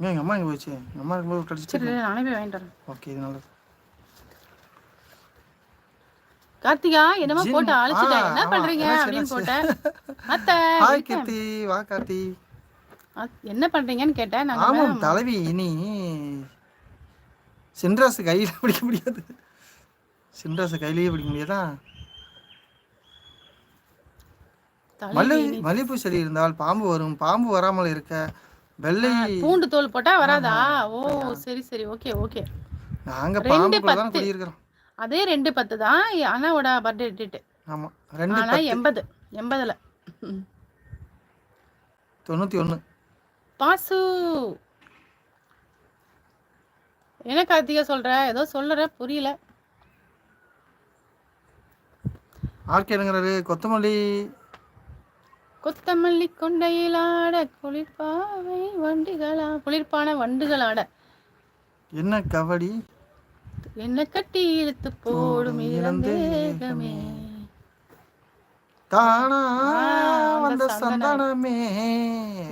ஏன் எங்கள் அம்மா எங்கே போச்சு? எங்கள் அம்மா இருக்கும்போது கடிச்சிட்டு சரி நானே போய் வாங்கிட்டு வரேன். ஓகே இது நல்லது. கார்த்திகா என்னமோ. போட்டு அழைச்சிட்டேன் என்ன பண்றீங்க அப்படின்னு? போட்டேன் அத்தை ஹாய். கீர்த்தி. வா கார்த்தி. என்ன பண்றீங்கன்னு கேட்டேன். நாங்க ஆமாம் தலைவி இனி சின்ராசு கையில் பிடிக்க முடியாது. சின்ராசு கையிலேயே பிடிக்க முடியாதா? மல்லி மல்லிகைப்பூ செடி இருந்தால் பாம்பு வரும். பாம்பு வராமல் இருக்க. வெள்ளை பூண்டு தோல் போட்டா வராதா? ஓ சரி சரி. Okay okay. நாங்க ரெண்டு பத்து. அதே ரெண்டு பத்து தான். அண்ணாவோட பர்த்டே டேட்டு. ஆமா ரெண்டு ஆனா எண்பது. எண்பதுல. தொண்ணூத்தி ஒண்ணு. பாசு. என்ன கார்த்திகா சொல்ற? ஏதோ சொல்லுற புரியல. ஆர்கேனுங்கிறாரு கொத்தமல்லி கொத்தமல்லி கொண்டையில் ஆட குளிர்பாவை வண்டுகளா? குளிர்பான வண்டுகள் ஆட. என்ன கபடி என்ன கட்டி இழுத்து போடும் இளந்தேகமே தானா வந்த சந்தானமே.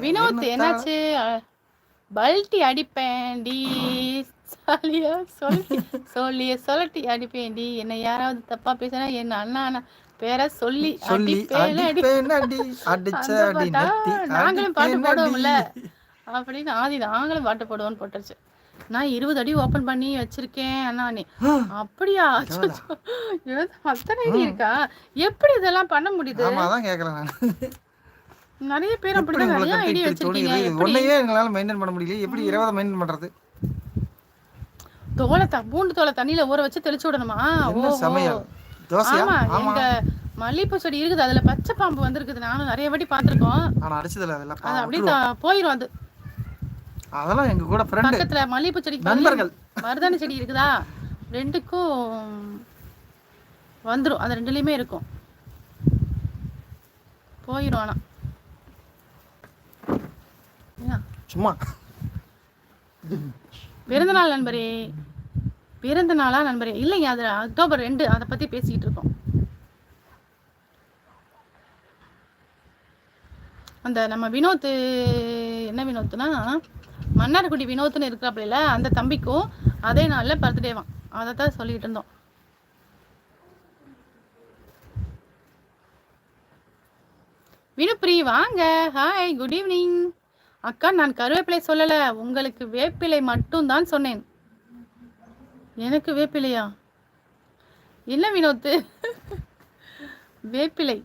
வினோத் என்னாச்சு? பல்ட்டி அடிப்பேன்டி. சாலியா சொல்லி சொல்லிய சொல்லட்டி அடிப்பேன்டி. என்னை யாராவது தப்பா பேசினா என் அண்ணா அண்ணா பேரை சொல்லி அடி அடிச்ச அடி நாங்களும் பாட்டு போடுவோம்ல. அப்படின்னு ஆதி நாங்களும் பாட்டு போடுவோம்னு போட்டுருச்சு. நான் இருபது அடி ஓபன் பண்ணி வச்சிருக்கேன் அண்ணா நீ. அப்படியா? அத்தனை அடி இருக்கா? எப்படி இதெல்லாம் பண்ண முடியுது? அதான் கேக்குறேன் நிறைய பேர் அப்படிதான் நிறைய இப்படி வச்சிருக்கீங்க. ஒன்னையே எங்களால மெயின்டைன் பண்ண முடியல எப்படி இருபதை மெயின்டைன் பண்றது? தோலை பூண்டு தோலை தண்ணியில ஊற வச்சு தெளிச்சு விடணுமா? என்ன ஓஹோ. சமையல்? ஆமா எங்க மல்லிகைப்பூ செடி இருக்குது அதுல பச்சை பாம்பு வந்திருக்குது நானும் நிறைய வாட்டி பார்த்திருக்கோம். ஆனா அடிச்சதுல அதெல்லாம் அது அப்படியே போயிரும் அது. அதெல்லாம் எங்க கூட ஃப்ரெண்டு பக்கத்துல மல்லிகைப்பூ செடிக்கு நண்பர்கள். மருதாணி செடி இருக்குதா? ரெண்டுக்கும் வந்துரும். அது ரெண்டுலயுமே இருக்கும். போயிரும் ஆனா? சும்மா. பிறந்த நாள் நண்பரே. பிறந்த நாளா நண்பரே? இல்லைங்க அது அக்டோபர் ரெண்டு அதை பத்தி பேசிக்கிட்டு இருக்கோம் அந்த நம்ம வினோத் என்ன வினோத்னா மன்னார்குடி வினோத்னு இருக்கிறாப்புல அந்த தம்பிக்கும் அதே நாளில் பர்த்டேவான் அதை தான் சொல்லிட்டு இருந்தோம் வினுப்ரி வாங்க. ஹாய் குட் ஈவினிங் அக்கா நான் கருவேப்பிலை சொல்லலை. உங்களுக்கு வேப்பிலை மட்டும்தான் சொன்னேன். எனக்கு வேப்பிலையா? என்ன வினோத்து. வேப்பிலை.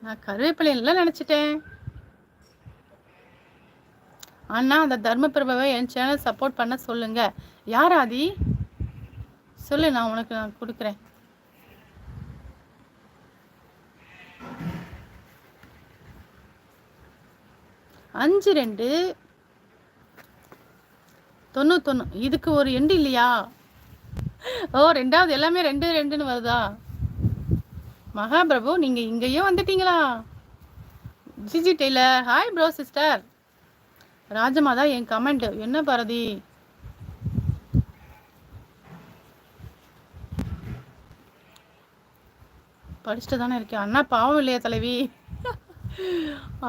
நான் கருவேப்பிலையெல்லாம் நினச்சிட்டேன். அண்ணா அந்த தர்மபிரபவை என் சேனல் சப்போர்ட் பண்ண சொல்லுங்க. யார் ஆதி? சொல்லு நான் உனக்கு நான் கொடுக்குறேன். அஞ்சு ரெண்டு தொண்ணூத்தொன்று இதுக்கு ஒரு எண்டு இல்லையா? ஓ ரெண்டாவது எல்லாமே ரெண்டு ரெண்டுன்னு வருதா? மகாபிரபு நீங்க இங்கேயும் வந்துட்டீங்களா? GG Taylor hi bro sister Rajmata என் கமெண்ட் என்ன பாரதி? படிச்சுட்டு தானே இருக்கேன். அண்ணா பாவம் இல்லையா தலைவி?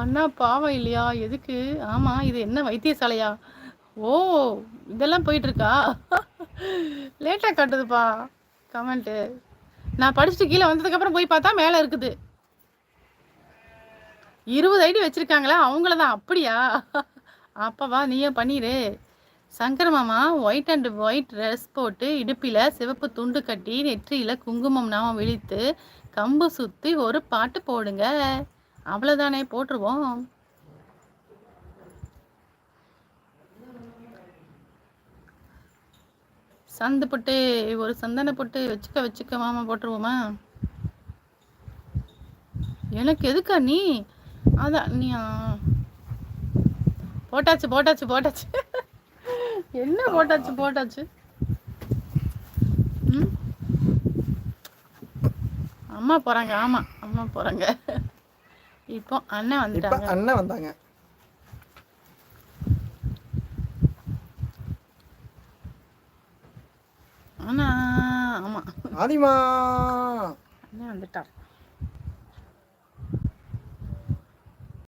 அண்ணா பாவம் இல்லையா? எதுக்கு? ஆமாம் இது என்ன வைத்தியசாலையா? ஓ இதெல்லாம் போயிட்டுருக்கா? லேட்டாக காட்டுதுப்பா கமெண்ட்டு நான் படிச்சுட்டு கீழே வந்ததுக்கப்புறம் போய் பார்த்தா மேலே இருக்குது. இருபது ஐடி வச்சுருக்காங்களா அவங்கள தான் அப்படியா அப்பவா நீயே பண்ணிடு சங்கர் மாமா ஒயிட் அண்ட் ஒயிட் ட்ரெஸ் போட்டு இடுப்பில் சிவப்பு துண்டு கட்டி நெற்றியில் குங்குமம் நாமம் விழித்து கம்பு சுற்றி ஒரு பாட்டு போடுங்க. அவ்வளோதானே போட்டுருவோம். சந்து புட்டு ஒரு சந்தன புட்டு வச்சுக்க வச்சுக்க மாமா போட்டுருவோமா? எனக்கு எதுக்கா நீ? அதான் நீ. போட்டாச்சு போட்டாச்சு போட்டாச்சு. என்ன போட்டாச்சு போட்டாச்சு? அம்மா போறாங்க ஆமா அம்மா போறாங்க. இப்போ அண்ணன் வந்துட்டாங்க. அண்ணன் வந்தாங்க. ஆனா ஆமா. ஆதிமா. அண்ணன் வந்துட்டார்